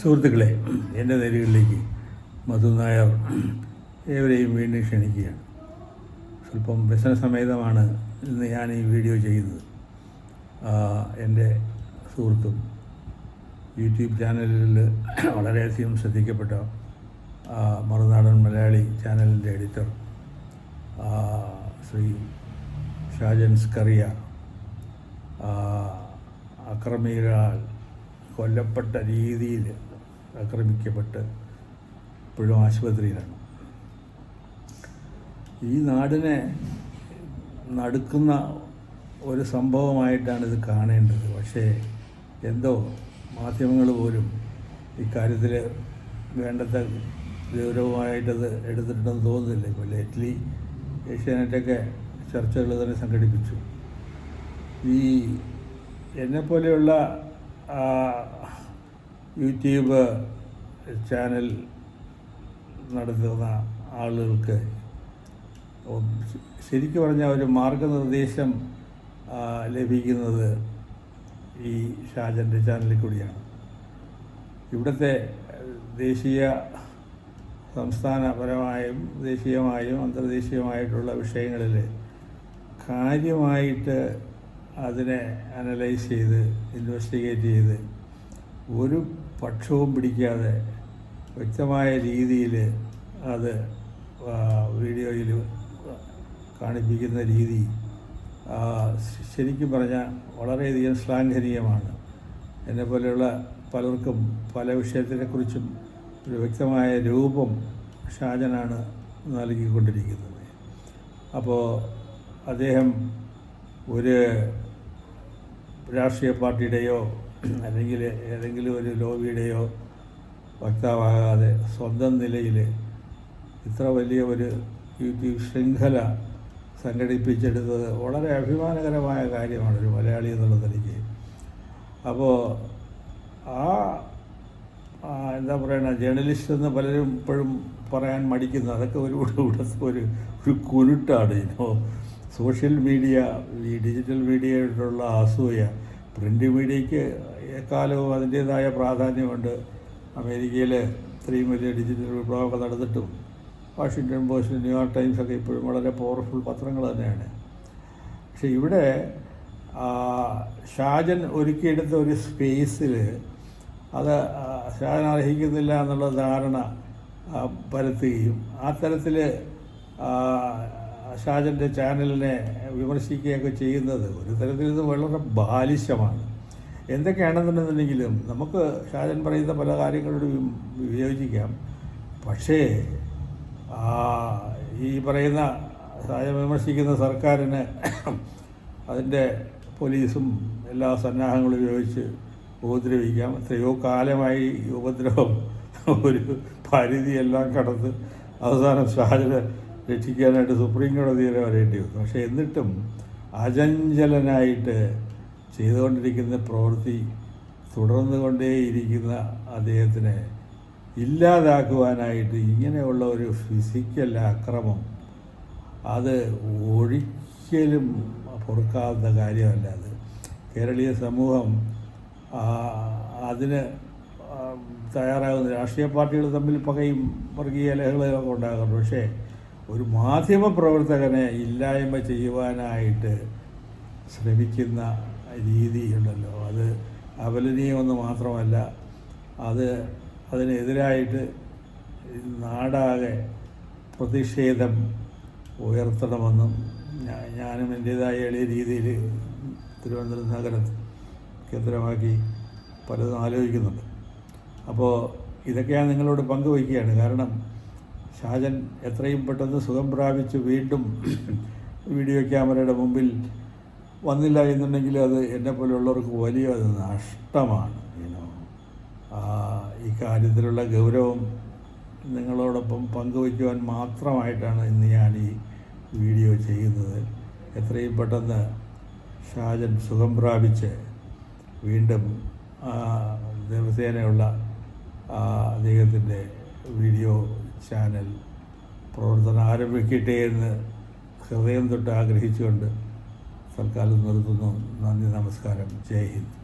സുഹൃത്തുക്കളെ എന്റെ നേരുകളിലേക്ക് മധു നായർ ഏവരെയും വീണ്ടും ക്ഷണിക്കുകയാണ്. സ്വല്പം വ്യസന സമേതമാണ് ഇന്ന് ഞാൻ ഈ വീഡിയോ ചെയ്യുന്നത്. എന്റെ സുഹൃത്തും യൂട്യൂബ് ചാനലിൽ വളരെയധികം ശ്രദ്ധിക്കപ്പെട്ട മറുനാടൻ മലയാളി ചാനലിന്റെ എഡിറ്റർ ശ്രീ ഷാജൻ സ്കറിയ അക്രമികളാൽ കൊല്ലപ്പെട്ട രീതിയിൽ ആക്രമിക്കപ്പെട്ട് ഇപ്പോഴും ആശുപത്രിയിലാണ്. ഈ നാടിനെ നടുക്കുന്ന ഒരു സംഭവമായിട്ടാണ് ഇത് കാണേണ്ടത്. പക്ഷേ എന്തോ മാധ്യമങ്ങൾ പോലും ഇക്കാര്യത്തിൽ വേണ്ടത്ര ഗൗരവമായിട്ടത് എടുത്തിട്ടുണ്ടെന്ന് തോന്നുന്നില്ല. ഇപ്പോൾ ലേറ്റ്ലി ഏഷ്യാനെറ്റൊക്കെ ചർച്ചകൾ തന്നെ സംഘടിപ്പിച്ചു. ഈ എന്നെപ്പോലെയുള്ള യൂട്യൂബ് ചാനൽ നടത്തുന്ന ആളുകൾക്ക് ശരിക്കും പറഞ്ഞാൽ ഒരു മാർഗനിർദ്ദേശം ലഭിക്കുന്നത് ഈ ഷാജന്റെ ചാനലിൽ കൂടിയാണ്. ഇവിടുത്തെ ദേശീയ സംസ്ഥാനപരമായും ദേശീയമായും അന്തർദേശീയമായിട്ടുള്ള വിഷയങ്ങളിൽ കാര്യമായിട്ട് അതിനെ അനലൈസ് ചെയ്ത് ഇൻവെസ്റ്റിഗേറ്റ് ചെയ്ത് ഒരു പക്ഷവും പിടിക്കാതെ വ്യക്തമായ രീതിയിൽ അത് വീഡിയോയിൽ കാണിപ്പിക്കുന്ന രീതി ശരിക്കും പറഞ്ഞാൽ വളരെയധികം ശ്ലാഘനീയമാണ്. എന്നെപ്പോലെയുള്ള പലർക്കും പല വിഷയത്തിനെക്കുറിച്ചും ഒരു വ്യക്തമായ രൂപം ഷാജനാണ് നൽകിക്കൊണ്ടിരിക്കുന്നത്. അപ്പോൾ അദ്ദേഹം ഒരു രാഷ്ട്രീയ പാർട്ടിയുടെയോ അല്ലെങ്കിൽ ഏതെങ്കിലും ഒരു ലോബിയുടെയോ വക്താവാകാതെ സ്വന്തം നിലയിൽ ഇത്ര വലിയ ഒരു യൂട്യൂബ് ശൃംഖല സംഘടിപ്പിച്ചെടുത്തത് വളരെ അഭിമാനകരമായ കാര്യമാണ് ഒരു മലയാളി എന്നുള്ള നിലയ്ക്ക്. അപ്പോൾ ആ എന്താ പറയണ ജേർണലിസ്റ്റ് എന്ന് പലരും ഇപ്പോഴും പറയാൻ മടിക്കുന്നു. അതൊക്കെ ഒരു ഒരു ഒരു കുരുട്ടാണ് ഇനോ. സോഷ്യൽ മീഡിയ ഈ ഡിജിറ്റൽ മീഡിയയോടുള്ള അസൂയ പ്രിന്റ് മീഡിയയ്ക്ക് എക്കാലവും അതിന്റേതായ പ്രാധാന്യമുണ്ട്. അമേരിക്കയിൽ ഇത്രയും വലിയ ഡിജിറ്റൽ വിപ്ലവമൊക്കെ നടന്നിട്ടും Washington Post New York Times ഒക്കെ ഇപ്പോഴും വളരെ പവർഫുൾ പത്രങ്ങൾ തന്നെയാണ്. പക്ഷെ ഇവിടെ ഷാജൻ ഒരുക്കിയെടുത്ത ഒരു സ്പേസിൽ അത് ഷാജൻ അർഹിക്കുന്നില്ല എന്നുള്ള ധാരണ പരത്തുകയും ആ തരത്തിൽ ഷാജന്റെ ചാനലിനെ വിമർശിക്കുകയൊക്കെ ചെയ്യുന്നത് ഒരു തരത്തിൽ ഇത് വളരെ ബാലിശമാണ്. എന്തൊക്കെയാണെന്നുണ്ടെന്നുണ്ടെങ്കിലും നമുക്ക് ഷാജൻ പറയുന്ന പല കാര്യങ്ങളോട് വിയോജിക്കാം. പക്ഷേ ഈ പറയുന്ന ഷാജൻ വിമർശിക്കുന്ന സർക്കാരിന് അതിന്റെ പോലീസും എല്ലാ സന്നാഹങ്ങളും ഉപയോഗിച്ച് ഉപദ്രവിക്കാം. എത്രയോ കാലമായി ഉപദ്രവം ഒരു പരിധിയെല്ലാം കടന്ന് അവസാനം ഷാജനെ രക്ഷിക്കാനായിട്ട് സുപ്രീം കോടതി വരെ വരേണ്ടി വന്നു. പക്ഷേ എന്നിട്ടും അചഞ്ചലനായിട്ട് ചെയ്തുകൊണ്ടിരിക്കുന്ന പ്രവൃത്തി തുടർന്നു കൊണ്ടേയിരിക്കുന്ന അദ്ദേഹത്തിനെ ഇല്ലാതാക്കുവാനായിട്ട് ഇങ്ങനെയുള്ള ഒരു ഫിസിക്കൽ അക്രമം അത് ഒരിക്കലും പൊറുക്കാവുന്ന കാര്യമല്ല അത്. കേരളീയ സമൂഹം അതിന് തയ്യാറാകുന്ന രാഷ്ട്രീയ പാർട്ടികൾ തമ്മിൽ പകയും വർഗീയ ലഹളകളൊക്കെ ഉണ്ടാകുന്നു പക്ഷേ ഒരു മാധ്യമ പ്രവർത്തകനെ ഇല്ലായ്മ ചെയ്യുവാനായിട്ട് ശ്രമിക്കുന്ന രീതിയുണ്ടല്ലോ. അത് അപലനീയമെന്ന് മാത്രമല്ല അത് അതിനെതിരായിട്ട് നാടാകെ പ്രതിഷേധം ഉയർത്തണമെന്നും ഞാനും എന്റേതായ എളിയ രീതിയിൽ തിരുവനന്തപുരം നഗരം കേന്ദ്രമാക്കി പലതും ആലോചിക്കുന്നുണ്ട്. അപ്പോൾ ഇതൊക്കെയാണ് നിങ്ങളോട് പങ്കുവയ്ക്കുകയാണ്. കാരണം ഷാജൻ എത്രയും പെട്ടെന്ന് സുഖം പ്രാപിച്ച് വീണ്ടും വീഡിയോ ക്യാമറയുടെ മുമ്പിൽ വന്നില്ല എന്നുണ്ടെങ്കിൽ അത് എന്നെ പോലെയുള്ളവർക്ക് വലിയ അത് നഷ്ടമാണ്. ഈ കാര്യത്തിലുള്ള ഗൗരവം നിങ്ങളോടൊപ്പം പങ്കുവയ്ക്കുവാൻ മാത്രമായിട്ടാണ് ഇന്ന് ഞാൻ ഈ വീഡിയോ ചെയ്യുന്നത്. എത്രയും പെട്ടെന്ന് ഷാജൻ സുഖം പ്രാപിച്ച് വീണ്ടും ദിവസേനയുള്ള അദ്ദേഹത്തിന്റെ വീഡിയോ ചാനൽ പ്രവർത്തനം ആരംഭിക്കട്ടെ എന്ന് ഹൃദയം തൊട്ട് ആഗ്രഹിച്ചുകൊണ്ട് തൽക്കാലം നിർത്തുന്നു. നന്ദി നമസ്കാരം. ജയ് ഹിന്ദ്.